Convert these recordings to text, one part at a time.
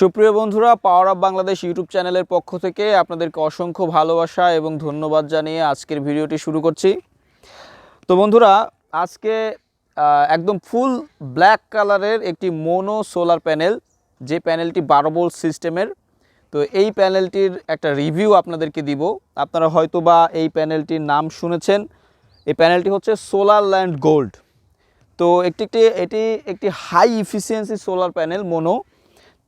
সুপ্রিয় বন্ধুরা power of Bangladesh YouTube চ্যানেলের পক্ষ থেকে আপনাদেরকে অসংখ্য ভালোবাসা এবং ধন্যবাদ জানিয়ে আজকের ভিডিওটি শুরু করছি। তো বন্ধুরা, আজকে একদম ফুল ব্ল্যাক কালারের একটি মোনো সোলার প্যানেল যে প্যানেলটি বারো বোল্ট সিস্টেমের তো এই প্যানেলটির একটা রিভিউ আপনাদেরকে দিব। আপনারা হয়তো বা এই প্যানেলটির নাম শুনেছেন। এই প্যানেলটি হচ্ছে সোলার ল্যান্ড গোল্ড তো একটি একটি, এটি একটি high efficiency solar panel mono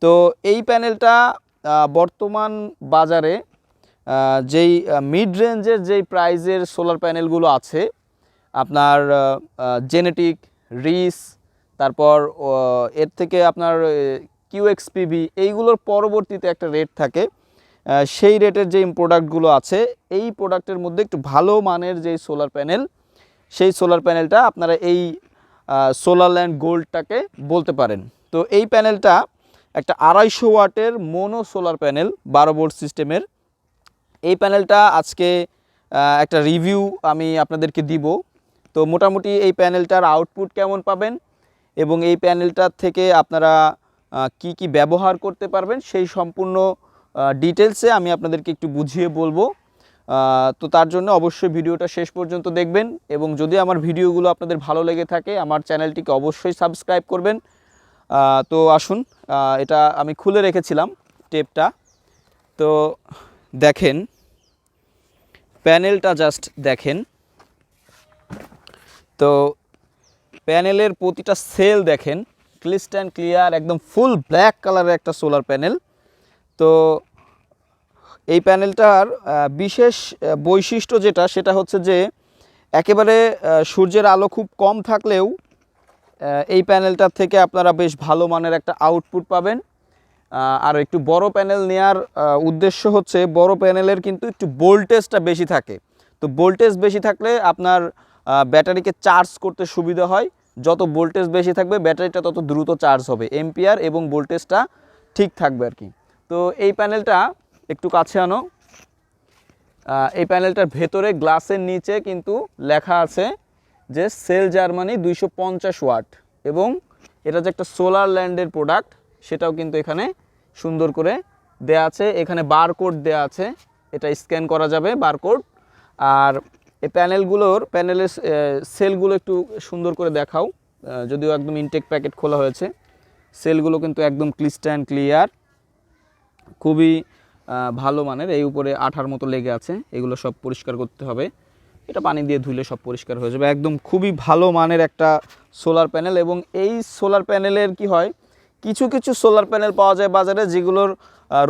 তো এই প্যানেলটা বর্তমান বাজারে যেই মিড রেঞ্জের যেই প্রাইজের সোলার প্যানেলগুলো আছে, আপনার জেনেটিক রিস, তারপর এর থেকে আপনার কিউএক্সপিভি এইগুলোর পরবর্তীতে একটা রেট থাকে। সেই রেটের যে প্রোডাক্টগুলো আছে, এই প্রোডাক্টের মধ্যে একটু ভালো মানের যেই সোলার প্যানেল সেই সোলার প্যানেলটা আপনারা এই সোলার ল্যান্ড গোল্ডটাকে বলতে পারেন। তো এই প্যানেলটা একটা আড়াইশো ওয়াটের মোনো সোলার প্যানেল, বারো বোল্ট সিস্টেমের। এই প্যানেলটা আজকে একটা রিভিউ আমি আপনাদেরকে দিব। তো মোটামুটি এই প্যানেলটার আউটপুট কেমন পাবেন এবং এই প্যানেলটার থেকে আপনারা কি কি ব্যবহার করতে পারবেন সেই সম্পূর্ণ ডিটেলসে আমি আপনাদেরকে একটু বুঝিয়ে বলব। তো তার জন্য অবশ্যই ভিডিওটা শেষ পর্যন্ত দেখবেন এবং যদি আমার ভিডিওগুলো আপনাদের ভালো লেগে থাকে, আমার চ্যানেলটিকে অবশ্যই সাবস্ক্রাইব করবেন। তো আসুন এটা আমি খুলে রেখেছিলাম টেপটা। তো দেখেন, প্যানেলটা জাস্ট দেখেন। তো প্যানেলের প্রতিটা সেল দেখেন, ক্লিস্ট অ্যান্ড ক্লিয়ার, একদম ফুল ব্ল্যাক কালারের একটা সোলার প্যানেল। তো এই প্যানেলটার বিশেষ বৈশিষ্ট্য যেটা, সেটা হচ্ছে যে একেবারে সূর্যের আলো খুব কম থাকলেও এই প্যানেলটার থেকে আপনারা বেশ ভালো মানের একটা আউটপুট পাবেন। আর একটু বড় প্যানেল নেওয়ার আহ, উদ্দেশ্য হচ্ছে বড় প্যানেলের কিন্তু একটু ভোল্টেজটা বেশি থাকে। তো ভোল্টেজ বেশি থাকলে আপনার ব্যাটারিকে চার্জ করতে সুবিধা হয়। যত ভোল্টেজ বেশি থাকবে ব্যাটারিটা তত দ্রুত চার্জ হবে। এম্পিয়ার এবং ভোল্টেজটা ঠিক থাকবে আর কি। তো এই প্যানেলটা একটু কাছে আনো। এই প্যানেলটার ভেতরে গ্লাসের নিচে কিন্তু লেখা আছে যে সেল জার্মানি দুইশো পঞ্চাশ ওয়াট এবং এটা যে একটা সোলার ল্যান্ডের প্রোডাক্ট, সেটাও কিন্তু এখানে সুন্দর করে দেয়া আছে। এখানে বারকোড দেয়া আছে, এটা স্ক্যান করা যাবে বারকোড। আর এই প্যানেলগুলোর, প্যানেলের সেলগুলো একটু সুন্দর করে দেখাও যদিও একদম ইনটেক প্যাকেট খোলা হয়েছে। সেলগুলো কিন্তু একদম ক্লিস্ট অ্যান্ড ক্লিয়ার খুবই ভালো মানের। এই উপরে আঠার মতো লেগে আছে, এগুলো সব পরিষ্কার করতে হবে। এটা পানি দিয়ে ধুলে সব পরিষ্কার হয়ে যাবে। একদম খুবই ভালো মানের একটা সোলার প্যানেল এবং এই সোলার প্যানেলের কি হয়, কিছু কিছু সোলার প্যানেল পাওয়া যায় বাজারে যেগুলোর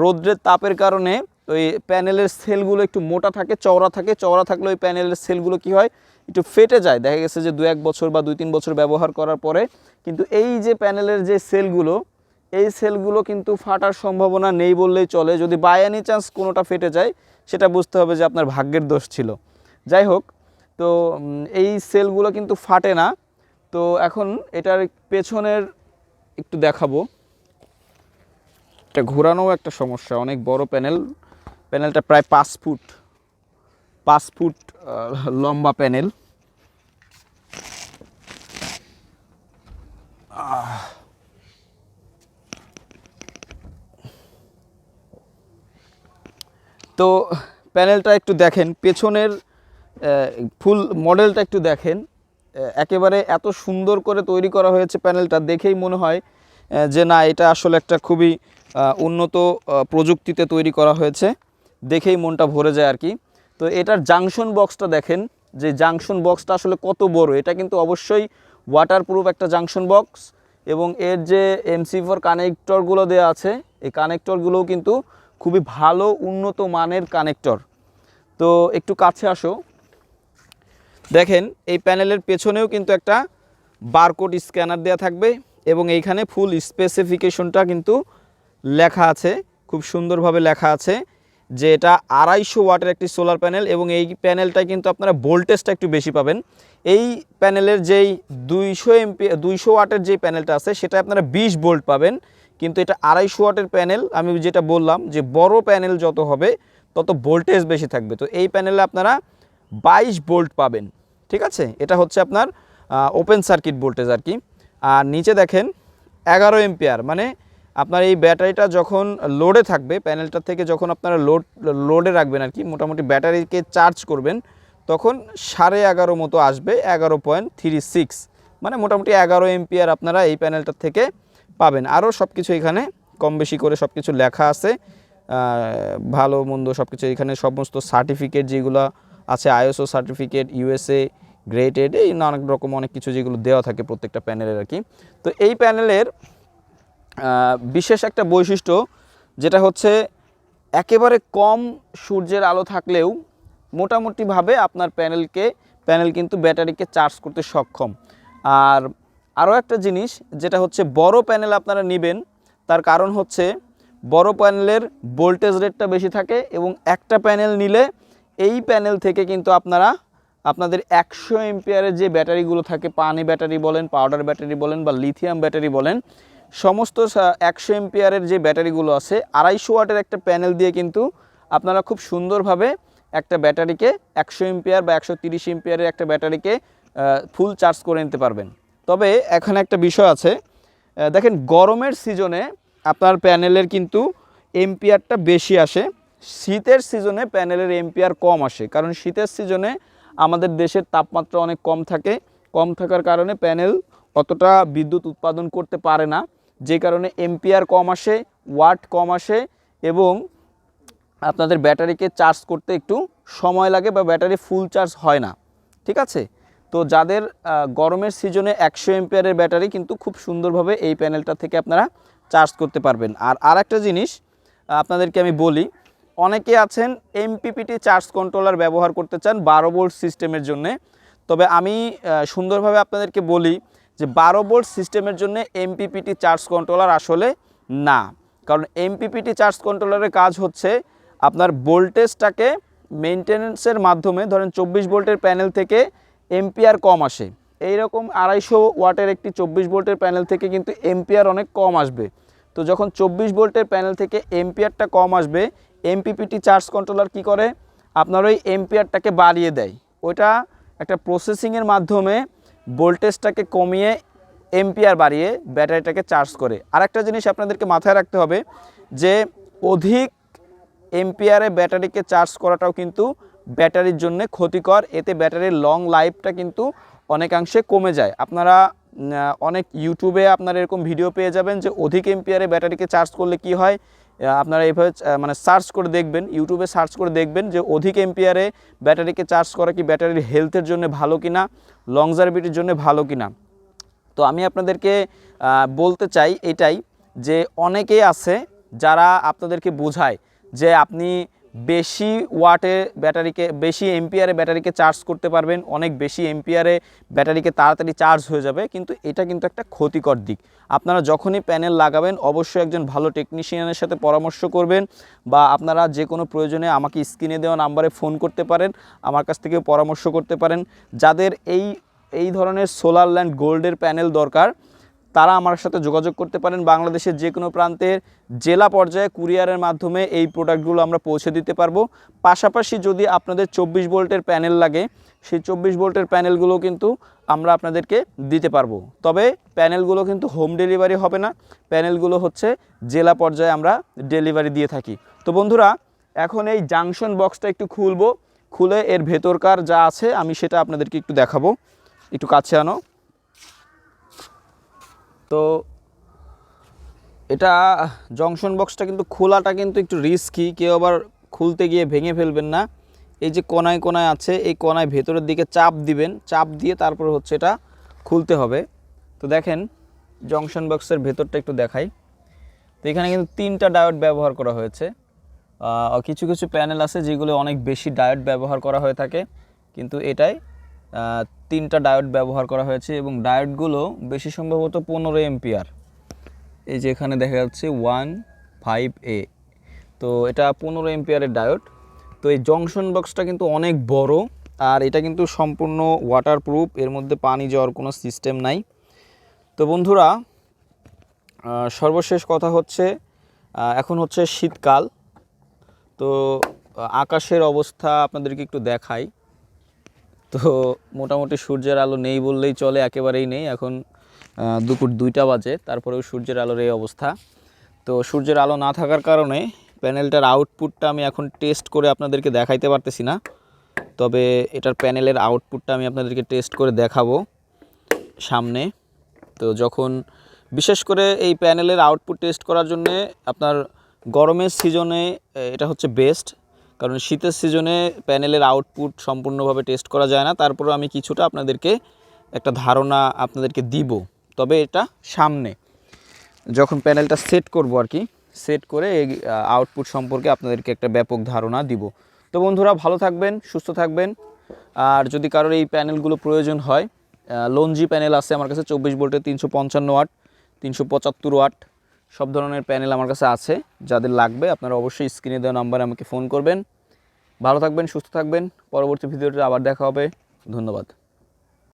রৌদ্রের তাপের কারণে ওই প্যানেলের সেলগুলো একটু মোটা থাকে, চওড়া থাকে। চওড়া থাকলে ওই প্যানেলের সেলগুলো কি হয়, একটু ফেটে যায়। দেখা গেছে যে দু এক বছর বা দুই তিন বছর ব্যবহার করার পরে কিন্তু এই যে প্যানেলের যে সেলগুলো এই সেলগুলো কিন্তু ফাটার সম্ভাবনা নেই বললেই চলে। যদি বাই এনি চান্স কোনোটা ফেটে যায়, সেটা বুঝতে হবে যে আপনার ভাগ্যের দোষ ছিল। যাই হোক, তো এই সেলগুলো কিন্তু ফাটে না। তো এখন এটার পেছনের একটু দেখাবো। এটা ঘোরানো একটা সমস্যা, অনেক বড় প্যানেল। প্যানেলটা প্রায় পাঁচ ফুট পাঁচ ফুট লম্বা প্যানেল। তো, প্যানেলটা একটু দেখেন, পেছনের ফুল মডেলটা একটু দেখেন। একেবারে এত সুন্দর করে তৈরি করা হয়েছে প্যানেলটা, দেখেই মনে হয় যে না, এটা আসলে একটা খুবই উন্নত প্রযুক্তিতে তৈরি করা হয়েছে। দেখেই মনটা ভরে যায় আর কি। তো এটার জাংশন বক্সটা দেখেন, যে জাংশন বক্সটা আসলে কত বড়। এটা কিন্তু অবশ্যই ওয়াটারপ্রুফ একটা জাংশন বক্স এবং এর যে এমসি ফোর কানেক্টরগুলো দেওয়া আছে, এই কানেক্টরগুলোও কিন্তু খুবই ভালো, উন্নত মানের কানেক্টর তো একটু কাছে আসো। দেখেন, এই প্যানেলের পেছনেও কিন্তু একটা বারকোড স্ক্যানার দেওয়া থাকবে এবং এইখানে ফুল স্পেসিফিকেশনটা কিন্তু লেখা আছে, খুব সুন্দরভাবে লেখা আছে, যে এটা আড়াইশো ওয়াটের একটি সোলার প্যানেল এবং এই প্যানেলটায় কিন্তু আপনারা ভোল্টেজটা একটু বেশি পাবেন। এই প্যানেলের যেই দুইশো এমপি, দুইশো ওয়াটের যে প্যানেলটা আছে সেটা আপনারা বিশ ভোল্ট পাবেন। কিন্তু এটা আড়াইশো ওয়াটের প্যানেল, আমি যেটা বললাম যে বড় প্যানেল যত হবে, তত ভোল্টেজ বেশি থাকবে। তো এই প্যানেলে আপনারা বাইশ ভোল্ট পাবেন, ঠিক আছে? এটা হচ্ছে আপনার ওপেন সার্কিট ভোল্টেজ আর কি। আর নিচে দেখেন, এগারো এম্পিয়ার মানে আপনার এই ব্যাটারিটা যখন লোডে থাকবে প্যানেলটা থেকে যখন আপনারা লোড লোডে রাখবেন আর কি, মোটামুটি ব্যাটারিকে চার্জ করবেন, তখন সাড়ে এগারো মতো আসবে, এগারো পয়েন্ট থ্রি সিক্স মানে মোটামুটি এগারো এমপিআর আপনারা এই প্যানেলটার থেকে পাবেন। আরও সব কিছু এখানে কম বেশি করে সব কিছু লেখা আছে। ভালো মন্দ সব কিছু এখানে সমস্ত সার্টিফিকেট যেগুলো আছে আইএসও সার্টিফিকেট, ইউএসএ গ্রেটেড এই নানা রকম অনেক কিছু যেগুলো দেওয়া থাকে প্রত্যেকটা প্যানেলের আর কি। তো এই প্যানেলের বিশেষ একটা বৈশিষ্ট্য যেটা হচ্ছে একেবারে কম সূর্যের আলো থাকলেও মোটামুটিভাবে আপনার প্যানেলকে, প্যানেল কিন্তু ব্যাটারিকে চার্জ করতে সক্ষম। আর আরও একটা জিনিস যেটা হচ্ছে বড় প্যানেল আপনারা নেবেন, তার কারণ হচ্ছে বড় প্যানেলের ভোল্টেজ রেটটা বেশি থাকে এবং একটা প্যানেল নিলে এই প্যানেল থেকে কিন্তু আপনারা আপনাদের একশো এমপিয়ারের যে ব্যাটারিগুলো থাকে, পানি ব্যাটারি বলেন পাউডার ব্যাটারি বলেন বা লিথিয়াম ব্যাটারি বলেন, সমস্ত একশো এমপিয়ারের যে ব্যাটারিগুলো আছে, আড়াইশো ওয়াটের একটা প্যানেল দিয়ে কিন্তু আপনারা খুব সুন্দরভাবে একটা ব্যাটারিকে একশো এমপিয়ার বা একশো তিরিশ এমপিয়ারের একটা ব্যাটারিকে ফুল চার্জ করে নিতে পারবেন। তবে এখানে একটা বিষয় আছে দেখেন গরমের সিজনে আপনার প্যানেলের কিন্তু এমপিআরটা বেশি আসে। শীতের সিজনে প্যানেলের এমপিআর কম আসে, কারণ শীতের সিজনে আমাদের দেশের তাপমাত্রা অনেক কম থাকে। কম থাকার কারণে প্যানেল অতটা বিদ্যুৎ উৎপাদন করতে পারে না, যে কারণে এমপিআর কম আসে, ওয়াট কম আসে এবং আপনাদের ব্যাটারিকে চার্জ করতে একটু সময় লাগে বা ব্যাটারি ফুল চার্জ হয় না, ঠিক আছে? তো যাদের গরমের সিজনে একশো এমপিয়ারের ব্যাটারি কিন্তু খুব সুন্দরভাবে এই প্যানেলটা থেকে আপনারা চার্জ করতে পারবেন। আর আর একটা জিনিস আপনাদেরকে আমি বলি অনেকে আছেন এমপিপিটি চার্জ কন্ট্রোলার ব্যবহার করতে চান বারো বোল্ট সিস্টেমের জন্য। তবে আমি সুন্দরভাবে আপনাদেরকে বলি যে বারো বোল্ট সিস্টেমের জন্য এমপিপিটি চার্জ কন্ট্রোলার আসলে না। কারণ এমপিপিটি চার্জ কন্ট্রোলারের কাজ হচ্ছে আপনার ভোল্টেজটাকে মেনটেনেন্সের মাধ্যমে, ধরেন চব্বিশ ভোল্টের প্যানেল থেকে এমপিআর কম আসে। এইরকম আড়াইশো ওয়াটের একটি চব্বিশ ভোল্টের প্যানেল থেকে কিন্তু এমপিআর অনেক কম আসবে। তো যখন চব্বিশ ভোল্টের প্যানেল থেকে এমপিআরটা কম আসবে এমপিপিটি চার্জ কন্ট্রোলার কি করে? আপনার ওই এম্পিয়ারটাকে বাড়িয়ে দেয়। ওইটা একটা প্রসেসিংয়ের মাধ্যমে ভোল্টেজটাকে কমিয়ে এম্পিয়ার বাড়িয়ে ব্যাটারিটাকে চার্জ করে। আরেকটা জিনিস আপনাদেরকে মাথায় রাখতে হবে যে অধিক এম্পিয়ারে ব্যাটারিকে চার্জ করাটাও কিন্তু ব্যাটারির জন্য ক্ষতিকর। এতে ব্যাটারির লং লাইফটা কিন্তু অনেকাংশে কমে যায়। আপনারা অনেক ইউটিউবে আপনারা এরকম ভিডিও পেয়ে যাবেন যে অধিক এম্পিয়ারে ব্যাটারিকে চার্জ করলে কি হয়? আপনারা এইভাবে মানে সার্চ করে দেখবেন ইউটিউবে সার্চ করে দেখবেন যে অধিক এম্পিয়ারে ব্যাটারিকে চার্জ করা কি ব্যাটারির হেলথের জন্য ভালো কি না লংজারবিটির জন্য ভালো কি না তো আমি আপনাদেরকে বলতে চাই এটাই যে অনেকেই আছে যারা আপনাদেরকে বোঝায় যে আপনি বেশি ওয়াটে ব্যাটারিকে, বেশি এমপিয়ারে ব্যাটারিকে চার্জ করতে পারবেন, অনেক বেশি এমপিয়ারে ব্যাটারিকে তাড়াতাড়ি চার্জ হয়ে যাবে, কিন্তু এটা কিন্তু একটা ক্ষতিকর দিক। আপনারা যখনই প্যানেল লাগাবেন, অবশ্যই একজন ভালো টেকনিশিয়ানের সাথে পরামর্শ করবেন, বা আপনারা যে কোনো প্রয়োজনে আমাকে স্ক্রিনে দেওয়া নাম্বারে ফোন করতে পারেন, আমার কাছ থেকে পরামর্শ করতে পারেন। যাদের এই এই ধরনের সোলার ল্যান্ড গোল্ডের প্যানেল দরকার তারা আমার সাথে যোগাযোগ করতে পারেন বাংলাদেশের যে কোনো প্রান্তের জেলা পর্যায়ে কুরিয়ারের মাধ্যমে এই প্রোডাক্টগুলো আমরা পৌঁছে দিতে পারব। পাশাপাশি যদি আপনাদের চব্বিশ ভোল্টের প্যানেল লাগে, সেই চব্বিশ ভোল্টের প্যানেলগুলো কিন্তু আমরা আপনাদেরকে দিতে পারব। তবে প্যানেলগুলো কিন্তু হোম ডেলিভারি হবে না, প্যানেলগুলো হচ্ছে জেলা পর্যায়ে আমরা ডেলিভারি দিয়ে থাকি। তো বন্ধুরা, এখন এই জাংশন বক্সটা একটু খুলবো। খুলে এর ভেতরকার যা আছে আমি সেটা আপনাদেরকে একটু দেখাবো। একটু কাছে আনো। তো এটা জংশন বক্সটা কিন্তু খোলাটা কিন্তু একটু রিস্কি কেউ আবার খুলতে গিয়ে ভেঙে ফেলবেন না। এই যে কোনায় কোনায় আছে, এই কোনায় ভেতরের দিকে চাপ দিবেন, চাপ দিয়ে তারপর হচ্ছে এটা খুলতে হবে। তো দেখেন, জংশন বক্সের ভেতরটা একটু দেখাই। তো এখানে কিন্তু তিনটা ডায়োড ব্যবহার করা হয়েছে। কিছু কিছু প্যানেল আছে যেগুলো অনেক বেশি ডায়োড ব্যবহার করা হয়ে থাকে, কিন্তু এটাই তিনটা ডায়োড ব্যবহার করা হয়েছে এবং ডায়োডগুলো বেশি সম্ভবত পনেরো এমপিআর। এই যে এখানে দেখা যাচ্ছে ওয়ান, ফাইভ এ। তো এটা পনেরো এমপিআরের ডায়োড। তো এই জংশন বক্সটা কিন্তু অনেক বড় আর এটা কিন্তু সম্পূর্ণ ওয়াটারপ্রুফ এর মধ্যে পানি যাওয়ার কোনো সিস্টেম নাই। তো বন্ধুরা সর্বশেষ কথা হচ্ছে এখন হচ্ছে শীতকাল। তো আকাশের অবস্থা আপনাদেরকে একটু দেখাই। তো মোটামুটি সূর্যের আলো নেই বললেই চলে, একেবারেই নেই। এখন দুপুর দুইটা বাজে, তারপরেও সূর্যের আলোর এই অবস্থা। তো সূর্যের আলো না থাকার কারণে প্যানেলটার আউটপুটটা আমি এখন টেস্ট করে আপনাদেরকে দেখাইতে পারতেছি না। তবে এটার প্যানেলের আউটপুটটা আমি আপনাদেরকে টেস্ট করে দেখাবো সামনে। তো যখন, বিশেষ করে এই প্যানেলের আউটপুট টেস্ট করার জন্যে আপনার গরমের সিজনে এটা হচ্ছে বেস্ট কারণ শীতের সিজনে প্যানেলের আউটপুট সম্পূর্ণভাবে টেস্ট করা যায় না। তারপরেও আমি কিছুটা আপনাদেরকে একটা ধারণা আপনাদেরকে দিব। তবে এটা সামনে। যখন প্যানেলটা সেট করব আর কি সেট করে এই আউটপুট সম্পর্কে আপনাদেরকে একটা ব্যাপক ধারণা দিব। তো বন্ধুরা, ভালো থাকবেন, সুস্থ থাকবেন। আর যদি কারোর এই প্যানেলগুলো প্রয়োজন হয় লঞ্জি প্যানেল আছে আমার কাছে চব্বিশ ভোল্টের তিনশো পঞ্চান্ন ওয়াট, তিনশো পঁচাত্তর ওয়াট। সব ধরনের প্যানেল আমার কাছে আছে, যাদের লাগবে আপনারা অবশ্যই স্ক্রিনে দেওয়া নাম্বারে আমাকে ফোন করবেন। ভালো থাকবেন, সুস্থ থাকবেন। পরবর্তী ভিডিওটা আবার দেখা হবে। ধন্যবাদ।